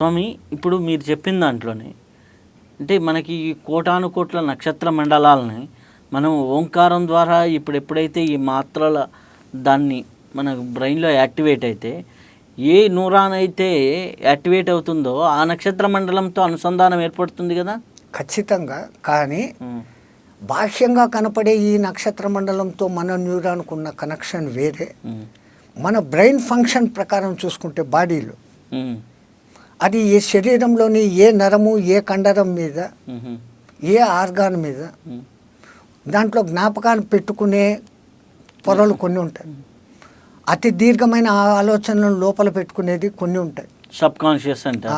స్వామి ఇప్పుడు మీరు చెప్పిన దాంట్లోనే అంటే మనకి ఈ కోటాను కోట్ల నక్షత్ర మండలాలని మనం ఓంకారం ద్వారా ఇప్పుడు ఎప్పుడైతే ఈ మాత్రల దాన్ని మన బ్రెయిన్లో యాక్టివేట్ అయితే ఏ నూరాన్ అయితే యాక్టివేట్ అవుతుందో ఆ నక్షత్ర మండలంతో అనుసంధానం ఏర్పడుతుంది కదా? ఖచ్చితంగా. కానీ బాహ్యంగా కనపడే ఈ నక్షత్ర మండలంతో మన న్యూరాన్కు ఉన్న కనెక్షన్ వేరే. మన బ్రెయిన్ ఫంక్షన్ ప్రకారం చూసుకుంటే బాడీలో. అది ఏ శరీరంలోని ఏ నరము ఏ కండరం మీద ఏ ఆర్గాన్ మీద దాంట్లో జ్ఞాపకాలు పెట్టుకునే పొరలు కొన్ని ఉంటాయి. అతి దీర్ఘమైన ఆలోచనలను లోపల పెట్టుకునేది కొన్ని ఉంటాయి. సబ్ కాన్షియస్ అంటే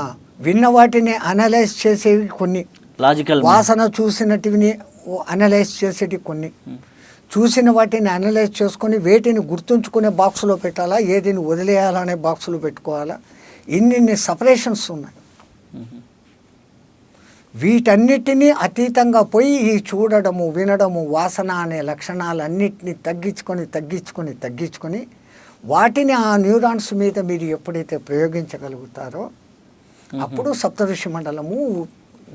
విన్న వాటిని అనలైజ్ చేసేవి కొన్ని. లాజికల్ వాసన చూసినటివి అనలైజ్ చేసేటి కొన్ని. చూసిన వాటిని అనలైజ్ చేసుకొని వేటిని గుర్తుంచుకునే బాక్సులో పెట్టాలా ఏదిని వదిలేయాలనే బాక్సులో పెట్టుకోవాలా ఇన్నిన్ని సపరేషన్స్ ఉన్నాయి. వీటన్నిటినీ అతీతంగా పోయి ఈ చూడడము వినడము వాసన అనే లక్షణాలన్నిటినీ తగ్గించుకొని తగ్గించుకొని తగ్గించుకొని వాటిని ఆ న్యూరాన్స్ మీద మీరు ఎప్పుడైతే ప్రయోగించగలుగుతారో అప్పుడు సప్తఋషి మండలము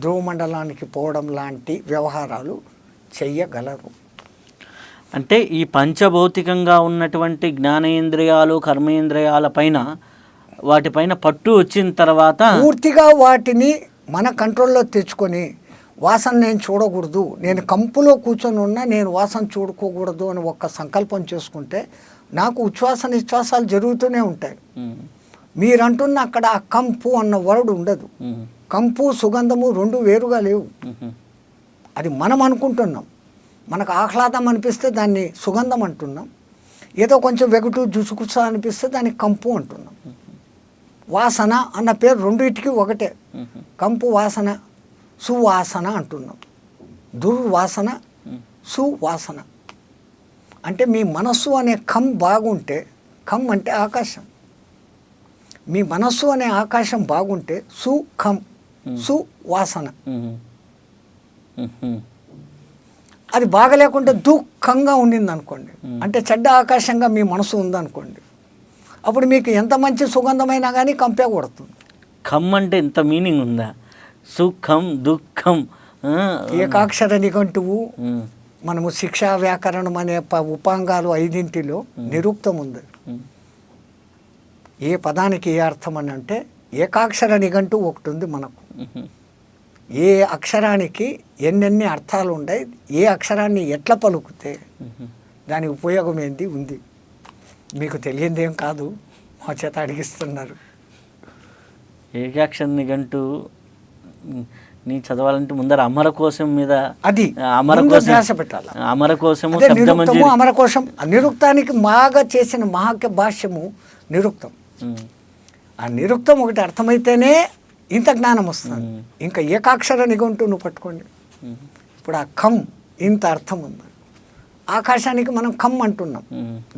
ధ్రువ మండలానికి పోవడం లాంటి వ్యవహారాలు చెయ్యగలరు. అంటే ఈ పంచభౌతికంగా ఉన్నటువంటి జ్ఞానేంద్రియాలు కర్మేంద్రియాల పైన వాటిపైన పట్టు వచ్చిన తర్వాత పూర్తిగా వాటిని మన కంట్రోల్లో తెచ్చుకొని వాసన నేను చూడకూడదు నేను కంపులో కూర్చొని ఉన్నా నేను వాసన చూడుకోకూడదు అని ఒక్క సంకల్పం చేసుకుంటే నాకు ఉచ్ఛ్వాస నిశ్వాసాలు జరుగుతూనే ఉంటాయి. ఉమ్, మీరు అంటున్న అక్కడ ఆ కంపు అన్న వర్డ్ ఉండదు. కంపు సుగంధము రెండు వేరుగా లేవు. అది మనం అనుకుంటున్నాం. మనకు ఆహ్లాదం అనిపిస్తే దాన్ని సుగంధం అంటున్నాం. ఏదో కొంచెం వెగుటు జుసుకుస అనిపిస్తే దాన్ని కంపు అంటున్నాం. వాసన అన్న పేరు రెండింటికి ఒకటే. కంపు వాసన సువాసన అంటున్నాం. దుర్వాసన సువాసన. అంటే మీ మనస్సు అనే కమ్ బాగుంటే కమ్ అంటే ఆకాశం. మీ మనస్సు అనే ఆకాశం బాగుంటే సుఖం సువాసన అది బాగలేకుండా దుఃఖంగా ఉండింది అనుకోండి అంటే చెడ్డ ఆకాశంగా మీ మనసు ఉందనుకోండి. అప్పుడు మీకు ఎంత మంచి సుగంధమైనా కానీ కంపే కొడుతుంది. ఖమ్ అంటే ఎంత మీనింగ్ ఉందా? సుఖం దుఃఖం ఏకాక్షర నిఘంటువు మనము శిక్షా వ్యాకరణం అనే ప- ఉపాంగాలు ఐదింటిలో నిరుక్తం ఉంది ఏ పదానికి ఏ అర్థం అని అంటే ఏకాక్షర నిఘంటు ఒకటి ఉంది మనకు ఏ అక్షరానికి ఎన్నెన్ని అర్థాలు ఉన్నాయి ఏ అక్షరాన్ని ఎట్లా పలుకుతే. దాని ఉపయోగం ఏంటి ఉంది. మీకు తెలియందేం కాదు మా చేత అడిగిస్తున్నారు. ఏకాక్షర నిఘంటు నీ చదవాలంటే ముందర అమర కోసం మీద అది అమర కోసం ధ్యాస పెట్టాలి? అమర నిరుక్తము అమరకోశం ఆ నిరుక్తానికి బాగా చేసిన మహాక్య భాష్యము నిరుక్తం. ఆ నిరుక్తం ఒకటి అర్థమైతేనే ఇంత జ్ఞానం వస్తుంది. ఇంకా ఏకాక్షర నిఘంటు నువ్వు పట్టుకోండి ఇప్పుడు ఆ కమ్ ఇంత అర్థం ఉంది. ఆకాశానికి మనం కమ్ అంటున్నాం.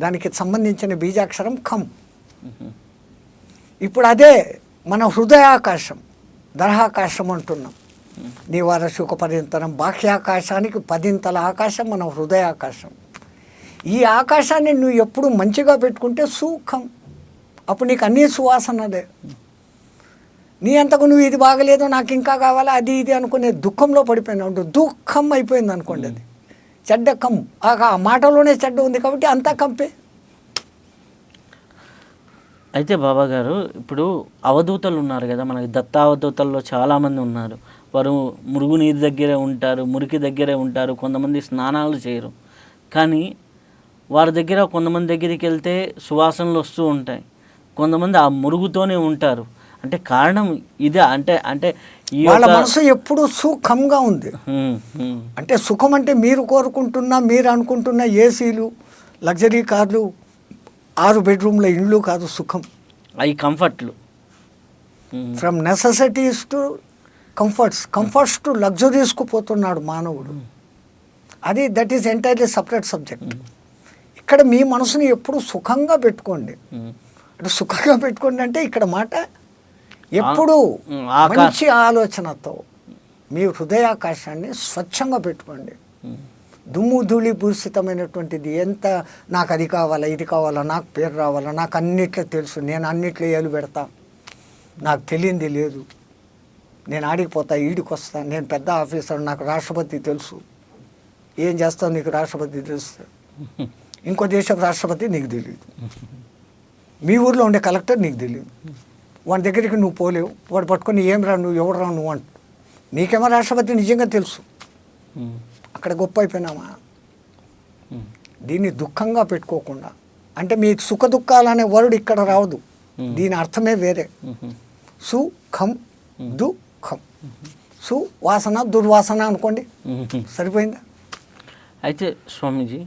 దానికి సంబంధించిన బీజాక్షరం కమ్ ఉమ్, ఇప్పుడు అదే మన హృదయాకాశం దర్హాకాశం అంటున్నాం. నివార సుఖ పర్యంతరం బాహ్యాకాశానికి పదింతల ఆకాశం మన హృదయాకాశం ఈ ఆకాశాన్ని నువ్వు ఎప్పుడు మంచిగా పెట్టుకుంటే సుఖం. అప్పుడు నీకు అన్నీ సువాసనలే నీ అంతకు నువ్వు ఇది బాగలేదు నాకు ఇంకా కావాలా అది ఇది అనుకునే దుఃఖంలో పడిపోయినావు. దుఃఖం అయిపోయింది అనుకోండి అది. చెడ్డ కం ఆ మాటలోనే చెడ్డ ఉంది కాబట్టి అంతా కంపే. అయితే బాబా గారు ఇప్పుడు అవధూతలు ఉన్నారు కదా మనకి దత్తావధూతల్లో చాలామంది ఉన్నారు. వారు మురుగునీరు దగ్గరే ఉంటారు మురికి దగ్గరే ఉంటారు కొంతమంది స్నానాలు చేయరు. కానీ వారి దగ్గర కొంతమంది దగ్గరికి వెళ్తే సువాసనలు వస్తూ ఉంటాయి. కొంతమంది ఆ మురుగుతోనే ఉంటారు. అంటే కారణం ఇదే? అంటే అంటే వాళ్ళ మనసు ఎప్పుడు సుఖంగా ఉంది. అంటే సుఖం అంటే మీరు కోరుకుంటున్న మీరు అనుకుంటున్న ఏసీలు లగ్జరీ కార్లు ఆరు బెడ్రూమ్ల ఇండ్లు కాదు సుఖం. అవి కంఫర్ట్లు. From necessities to comforts. Comforts to లగ్జరీస్కు పోతున్నాడు మానవుడు. అది that is entirely separate subject. ఇక్కడ మీ మనసుని ఎప్పుడు సుఖంగా పెట్టుకోండి. అంటే సుఖంగా పెట్టుకోండి అంటే ఇక్కడ మాట ఎప్పుడు మంచి ఆలోచనతో మీ హృదయాకాశాన్ని స్వచ్ఛంగా పెట్టుకోండి. దుమ్ము ధూళి భూషితమైనటువంటిది ఎంత నాకు అది కావాలా ఇది కావాలా నాకు పేరు రావాలా నాకు అన్నిట్లో తెలుసు నేను అన్నిట్లో ఏలు పెడతా. నాకు తెలియంది లేదు. నేను ఆడికిపోతా ఈడికి వస్తా నేను పెద్ద ఆఫీసర్ నాకు రాష్ట్రపతి తెలుసు. ఏం చేస్తావు నీకు రాష్ట్రపతి తెలుసు? ఇంకో దేశం రాష్ట్రపతి నీకు తెలియదు మీ ఊర్లో ఉండే కలెక్టర్ నీకు తెలియదు వాడి దగ్గరికి నువ్వు పోలేవు. వాడు పట్టుకొని ఏం రా నువ్వు? ఎవడు రా నువ్వు? అంట. నీకేమో రాష్ట్రపతి నిజంగా తెలుసు. అక్కడ గొప్ప అయిపోయినామా? దీన్ని దుఃఖంగా పెట్టుకోకుండా. అంటే మీ సుఖ దుఃఖాలు అనే వర్డ్ ఇక్కడ రావద్దు Hmm. దీని అర్థమే వేరే. సుఖం దుఃఖం. సువాసన దుర్వాసన అనుకోండి. సరిపోయిందా? అయితే స్వామీజీ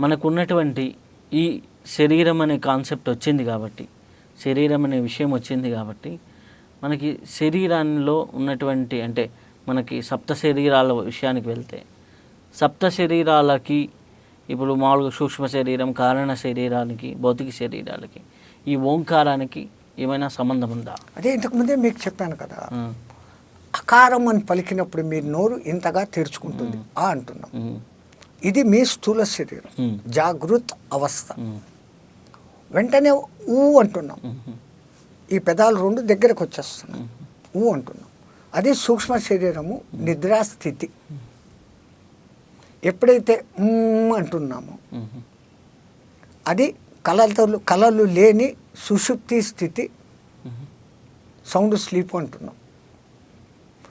మనకు ఉన్నటువంటి ఈ శరీరం అనే కాన్సెప్ట్ వచ్చింది కాబట్టి శరీరం అనే విషయం వచ్చింది కాబట్టి మనకి శరీరాల్లో ఉన్నటువంటి అంటే మనకి సప్త శరీరాల విషయానికి వెళ్తే సప్త శరీరాలకి ఇప్పుడు మామూలుగా సూక్ష్మ శరీరం కారణ శరీరానికి భౌతిక శరీరాలకి ఈ ఓంకారానికి ఏమైనా సంబంధం ఉందా? అదే ఇంతకుముందే మీకు చెప్పాను కదా. అకారం అని పలికినప్పుడు మీ నోరు ఇంతగా తెరుచుకుంటుంది ఆ అంటున్నాం. ఇది మీ స్థూల శరీరం. జాగృత్ అవస్థ. వెంటనే ఊ అంటున్నాం. ఈ పెదాలు రెండు దగ్గరకు వచ్చేస్తున్నాం ఊ అంటున్నాం. అది సూక్ష్మ శరీరము నిద్రాస్థితి ఎప్పుడైతే అంటున్నామో అది కళలతో కళలు లేని సుషుప్తి స్థితి. సౌండ్ స్లీప్ అంటున్నాం.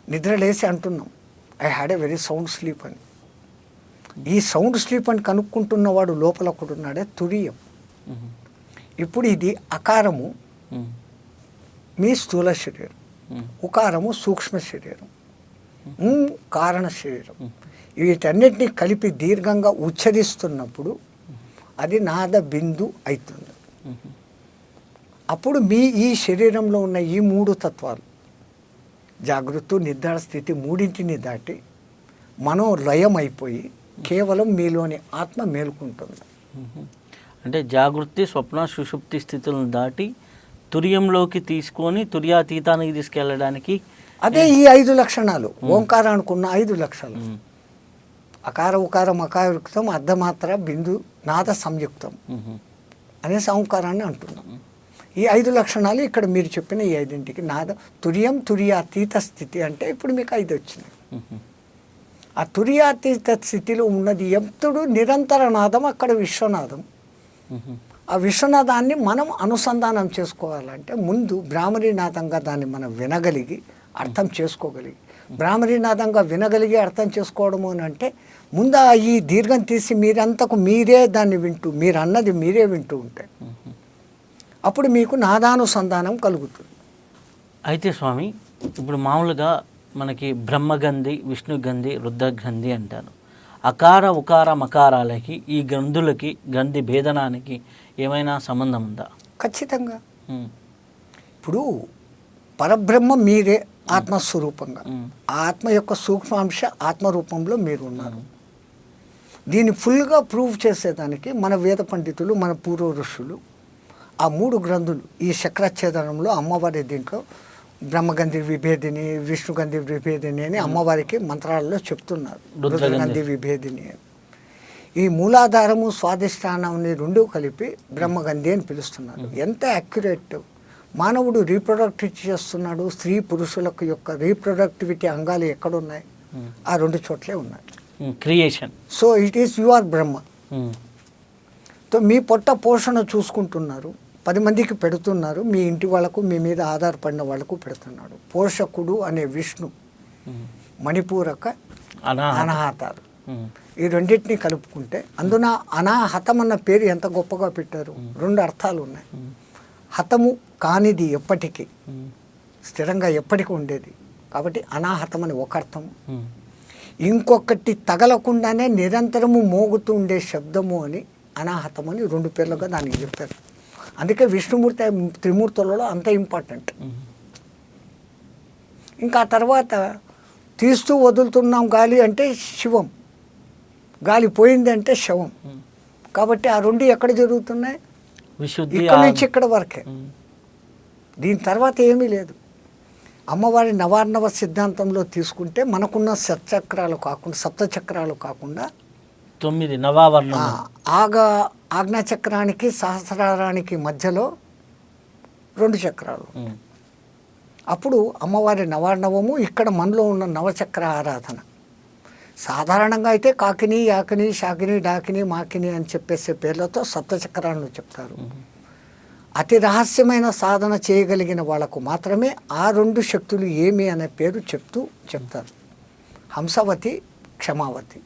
నిద్ర లేసి అంటున్నాం. I had a very sound sleep అని. ఈ సౌండ్ స్లీప్ అని కనుక్కుంటున్నవాడు లోపల ఒకడున్నాడే తురియం. ఇప్పుడు ఇది అకారము మీ స్థూల శరీరం. ఉకారము సూక్ష్మ శరీరం. కారణ శరీరం. వీటన్నిటిని కలిపి దీర్ఘంగా ఉచ్చరిస్తున్నప్పుడు అది నాద బిందు అవుతుంది అప్పుడు మీ ఈ శరీరంలో ఉన్న ఈ మూడు తత్వాలు జాగృత నిద్ర స్థితి మూడింటిని దాటి మనం లయం అయిపోయి కేవలం మీలోని ఆత్మ మేలుకుంటుంది. అంటే జాగృతి స్వప్న సుషుప్తి స్థితులను దాటి తుర్యంలోకి తీసుకొని తుర్యాతీతానికి తీసుకెళ్ళడానికి అదే ఈ ఐదు లక్షణాలు. ఓంకారానికి ఉన్న ఐదు లక్షణాలు అకార ఉకారం అకారయుక్తం అర్ధమాత్ర బిందు నాద సంయుక్తం అనే సంకారాన్ని అంటున్నాం. ఈ ఐదు లక్షణాలు ఇక్కడ మీరు చెప్పిన ఈ ఐదింటికి నాద తురియం తురియాతీత స్థితి అంటే ఇప్పుడు మీకు ఐదు వచ్చినాయి. ఉమ్, ఆ తురియాతీత స్థితిలో ఉన్నది ఎప్పుడు నిరంతర నాదం అక్కడ విశ్వనాదం. ఉమ్, ఆ విశ్వనాథాన్ని మనం అనుసంధానం చేసుకోవాలంటే ముందు బ్రాహ్మణీనాదంగా దాన్ని మనం వినగలిగి అర్థం చేసుకోగలిగి. బ్రాహ్మణీనాదంగా వినగలిగి అర్థం చేసుకోవడము అని అంటే ముందు ఈ దీర్ఘం తీసి మీరంతకు మీరే దాన్ని వింటూ మీరు అన్నది మీరే వింటూ ఉంటే అప్పుడు మీకు నాదానుసంధానం కలుగుతుంది. అయితే స్వామి ఇప్పుడు మామూలుగా మనకి బ్రహ్మగంధి విష్ణుగంధి రుద్రగ్రంథి అంటారు. అకార ఉకార మకారాలకి ఈ గ్రంథులకి గ్రంథి భేదనానికి ఏమైనా సంబంధం ఉందా? ఖచ్చితంగా. ఇప్పుడు పరబ్రహ్మ మీరే ఆత్మస్వరూపంగా. ఆత్మ యొక్క సూక్ష్మాంశ ఆత్మరూపంలో మీరు ఉన్నారు దీన్ని ఫుల్గా ప్రూవ్ చేసేదానికి మన వేద పండితులు మన పూర్వ ఋషులు ఆ మూడు గ్రంథులు ఈ చక్రఛేదనంలో అమ్మవారి దీంట్లో బ్రహ్మగంధి విభేదిని విష్ణుగంధి విభేదిని అని అమ్మవారికి మంత్రాలలో చెప్తున్నారు. రుద్రగంధి. విభేదిని. ఈ మూలాధారము స్వాదిష్టానాన్ని రెండు కలిపి బ్రహ్మగంధి అని పిలుస్తున్నారు. ఎంత యాక్యురేట్. మానవుడు రీప్రొడక్టివ్ చేస్తున్నాడు. స్త్రీ పురుషులకు యొక్క రీప్రొడక్టివిటీ అంగాలు ఎక్కడున్నాయి? ఆ రెండు చోట్లే ఉన్నాయి. Creation so it is you are Brahma so మీ పొట్ట పోషణ చూసుకుంటున్నారు. పది మందికి పెడుతున్నారు. మీ ఇంటి వాళ్ళకు మీ మీద ఆధారపడిన వాళ్ళకు పెడుతున్నాడు. పోషకుడు అనే విష్ణు మణిపూరక అనాహత. అనాహతాలు. ఉమ్, ఈ రెండింటిని కలుపుకుంటే అందున అనాహతం అన్న పేరు ఎంత గొప్పగా పెట్టారు? రెండు అర్థాలు ఉన్నాయి. హతము కానిది ఎప్పటికీ స్థిరంగా ఎప్పటికీ ఉండేది. కాబట్టి అనాహతం అని ఒక అర్థము ఉమ్, ఇంకొకటి తగలకుండానే నిరంతరము మోగుతూ ఉండే శబ్దము అని అనాహతం అని రెండు పేర్లుగా దానికి చెప్పారు. అందుకే విష్ణుమూర్తి త్రిమూర్తులలో అంత ఇంపార్టెంట్. ఇంకా తర్వాత తీస్తూ వదులుతున్నాం గాలి అంటే శివం. గాలి పోయింది అంటే శవం. కాబట్టి ఆ రెండు ఎక్కడ జరుగుతున్నాయి? విశుద్ధి ఇక్కడ నుంచి ఇక్కడ వరకే. దీని తర్వాత ఏమీ లేదు. అమ్మవారి నవార్ణవ సిద్ధాంతంలో తీసుకుంటే మనకున్న సత్చక్రాలు కాకుండా సప్తచక్రాలు కాకుండా తొమ్మిది నవావర్ణం ఆగ ఆజ్ఞాచక్రానికి సహస్రారానికి మధ్యలో రెండు చక్రాలు. అప్పుడు అమ్మవారి నవార్ణవము ఇక్కడ మనలో ఉన్న నవచక్ర ఆరాధన. సాధారణంగా అయితే కాకిని యాకిని శాకిని డాకిని మాకిని అని చెప్పేసే పేర్లతో సప్తచక్రాలను చెప్తారు. అతి రహస్యమైన సాధన చేయగలిగిన వాళ్ళకు మాత్రమే ఆ రెండు శక్తులు ఏమి అనే పేరు చెప్తూ చెప్తారు. హంసవతి క్షమావతి.